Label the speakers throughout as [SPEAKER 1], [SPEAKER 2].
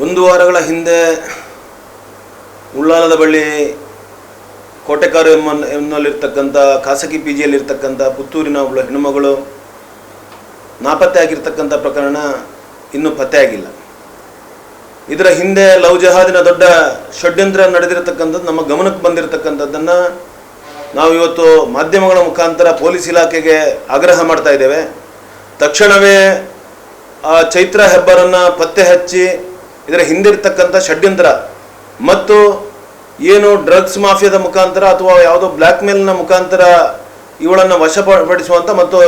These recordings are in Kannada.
[SPEAKER 1] ಒಂದು ವಾರಗಳ ಹಿಂದೆ ಉಳ್ಳಾಲದ ಬಳ್ಳಿ ಕೋಟೆಕಾರು ಎನ್ನುವಲ್ಲಿರ್ತಕ್ಕಂಥ ಖಾಸಗಿ ಪಿ ಜಿಯಲ್ಲಿರ್ತಕ್ಕಂಥ ಪುತ್ತೂರಿನ ಒಬ್ಬಳ ಹೆಣ್ಣುಮಗಳು ನಾಪತ್ತೆ ಆಗಿರ್ತಕ್ಕಂಥ ಪ್ರಕರಣ ಇನ್ನೂ ಪತ್ತೆಯಾಗಿಲ್ಲ ಇದರ ಹಿಂದೆ ಲವ್ ಜಹಾದಿನ ದೊಡ್ಡ ಷಡ್ಯಂತ್ರ ನಡೆದಿರತಕ್ಕಂಥದ್ದು, ನಮ್ಮ ಗಮನಕ್ಕೆ ಬಂದಿರತಕ್ಕಂಥದ್ದನ್ನು ನಾವು ಇವತ್ತು ಮಾಧ್ಯಮಗಳ ಮುಖಾಂತರ ಪೊಲೀಸ್ ಇಲಾಖೆಗೆ ಆಗ್ರಹ ಮಾಡ್ತಾ ಇದ್ದೇವೆ. ತಕ್ಷಣವೇ ಆ ಚೈತ್ರ ಹೆಬ್ಬರನ್ನು ಪತ್ತೆ ಹಚ್ಚಿ ಇದರ ಹಿಂದಿರ್ತಕ್ಕಂಥ ಷಡ್ಯಂತ್ರ ಮತ್ತು ಏನು ಡ್ರಗ್ಸ್ ಮಾಫಿಯಾದ ಮುಖಾಂತರ ಅಥವಾ ಯಾವುದೋ ಬ್ಲ್ಯಾಕ್ ಮೇಲ್ನ ಮುಖಾಂತರ ಇವಳನ್ನು ವಶಪಡಿಸುವಂಥ ಮತ್ತು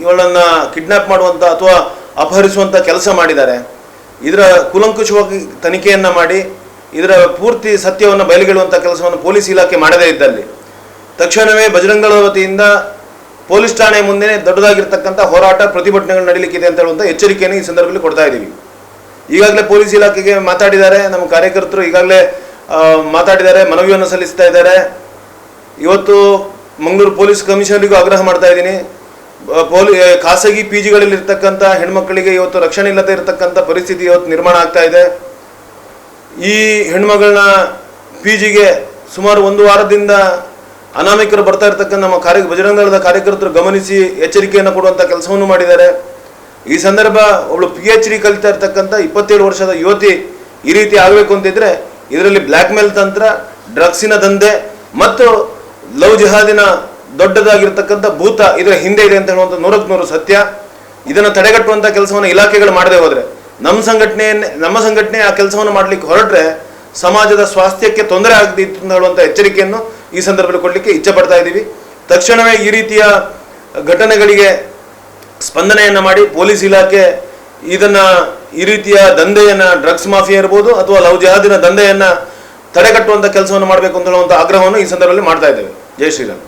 [SPEAKER 1] ಇವಳನ್ನು ಕಿಡ್ನಾಪ್ ಮಾಡುವಂಥ ಅಥವಾ ಅಪಹರಿಸುವಂಥ ಕೆಲಸ ಮಾಡಿದ್ದಾರೆ. ಇದರ ಕುಲಂಕುಷವಾಗಿ ತನಿಖೆಯನ್ನು ಮಾಡಿ ಇದರ ಪೂರ್ತಿ ಸತ್ಯವನ್ನು ಬಯಲಿಗೆಳುವಂಥ ಕೆಲಸವನ್ನು ಪೊಲೀಸ್ ಇಲಾಖೆ ಮಾಡದೇ ಇದ್ದಲ್ಲಿ. ತಕ್ಷಣವೇ ಬಜರಂಗಳ ವತಿಯಿಂದ ಪೊಲೀಸ್ ಠಾಣೆ ಮುಂದೆ ದೊಡ್ಡದಾಗಿರ್ತಕ್ಕಂಥ ಹೋರಾಟ ಪ್ರತಿಭಟನೆಗಳು ನಡೀಲಿಕ್ಕಿದೆ ಅಂತ ಹೇಳುವಂಥ ಎಚ್ಚರಿಕೆಯನ್ನು ಈ ಸಂದರ್ಭದಲ್ಲಿ ಕೊಡ್ತಾ ಇದ್ದೀವಿ. ಈಗಾಗಲೇ ಪೊಲೀಸ್ ಇಲಾಖೆಗೆ ಮಾತಾಡಿದ್ದಾರೆ, ನಮ್ಮ ಕಾರ್ಯಕರ್ತರು ಈಗಾಗಲೇ ಮಾತಾಡಿದ್ದಾರೆ, ಮನವಿಯನ್ನು ಸಲ್ಲಿಸ್ತಾ ಇದ್ದಾರೆ. ಇವತ್ತು ಮಂಗಳೂರು ಪೊಲೀಸ್ ಕಮಿಷನರಿಗೂ ಆಗ್ರಹ ಮಾಡ್ತಾ ಇದ್ದೀನಿ. ಪೊಲೀ ಖಾಸಗಿ ಪಿ ಜಿಗಳಲ್ಲಿ ಇರ್ತಕ್ಕಂಥ ಹೆಣ್ಮಕ್ಳಿಗೆ ಇವತ್ತು ರಕ್ಷಣೆ ಇಲ್ಲದೆ ಇರತಕ್ಕಂಥ ಪರಿಸ್ಥಿತಿ ಇವತ್ತು ನಿರ್ಮಾಣ ಆಗ್ತಾ ಇದೆ. ಈ ಹೆಣ್ಮಗಳನ್ನ ಪಿ ಜಿಗೆ ಸುಮಾರು ಒಂದು ವಾರದಿಂದ ಅನಾಮಿಕರು ಬರ್ತಾ ಇರ್ತಕ್ಕಂಥ ನಮ್ಮ ಕಾರ್ಯ ಬಜರಂಗದಳದ ಕಾರ್ಯಕರ್ತರು ಗಮನಿಸಿ ಎಚ್ಚರಿಕೆಯನ್ನು ಕೊಡುವಂಥ ಕೆಲಸವನ್ನು ಮಾಡಿದ್ದಾರೆ. ಈ ಸಂದರ್ಭ ಒಬ್ಳು ಪಿ ಎಚ್ ಡಿ ಕಲಿತಾ ಇರ್ತಕ್ಕಂಥ ಇಪ್ಪತ್ತೇಳು ವರ್ಷದ ಯುವತಿ ಈ ರೀತಿ ಆಗಬೇಕು ಅಂತಿದ್ರೆ ಇದರಲ್ಲಿ ಬ್ಲ್ಯಾಕ್ ಮೇಲ್ ತಂತ್ರ ಡ್ರಗ್ಸಿನ ದಂಧೆ ಮತ್ತು ಲವ್ ಜಿಹಾದಿನ ದೊಡ್ಡದಾಗಿರ್ತಕ್ಕಂಥ ಭೂತ ಇದರ ಹಿಂದೆ ಇದೆ ಅಂತ ಹೇಳುವಂಥ ನೂರಕ್ಕೆ ನೂರು ಸತ್ಯ. ಇದನ್ನು ತಡೆಗಟ್ಟುವಂಥ ಕೆಲಸವನ್ನು ಇಲಾಖೆಗಳು ಮಾಡದೆ ಹೋದರೆ ನಮ್ಮ ಸಂಘಟನೆಯನ್ನೇ, ನಮ್ಮ ಸಂಘಟನೆ ಆ ಕೆಲಸವನ್ನು ಮಾಡಲಿಕ್ಕೆ ಹೊರಟ್ರೆ ಸಮಾಜದ ಸ್ವಾಸ್ಥ್ಯಕ್ಕೆ ತೊಂದರೆ ಆಗದಿತ್ತು ಅಂತ ಹೇಳುವಂಥ ಎಚ್ಚರಿಕೆಯನ್ನು ಈ ಸಂದರ್ಭದಲ್ಲಿ ಕೊಡಲಿಕ್ಕೆ ಇಚ್ಛೆ ಪಡ್ತಾ ಇದ್ದೀವಿ. ತಕ್ಷಣವೇ ಈ ರೀತಿಯ ಘಟನೆಗಳಿಗೆ ಸ್ಪಂದನೆಯನ್ನು ಮಾಡಿ ಪೊಲೀಸ್ ಇಲಾಖೆ ಇದನ್ನು ಈ ರೀತಿಯ ದಂಧೆಯನ್ನು ಡ್ರಗ್ಸ್ ಮಾಫಿಯಾ ಇರ್ಬೋದು ಅಥವಾ ಲವ್ ಜಹಾದಿನ ದಂಧೆಯನ್ನು ತಡೆಗಟ್ಟುವಂಥ ಕೆಲಸವನ್ನು ಮಾಡಬೇಕು ಅಂತ ಹೇಳುವಂಥ ಆಗ್ರಹವನ್ನು ಈ ಸಂದರ್ಭದಲ್ಲಿ ಮಾಡ್ತಾ ಇದ್ದೇವೆ. ಜೈ ಶ್ರೀರಾಮ್.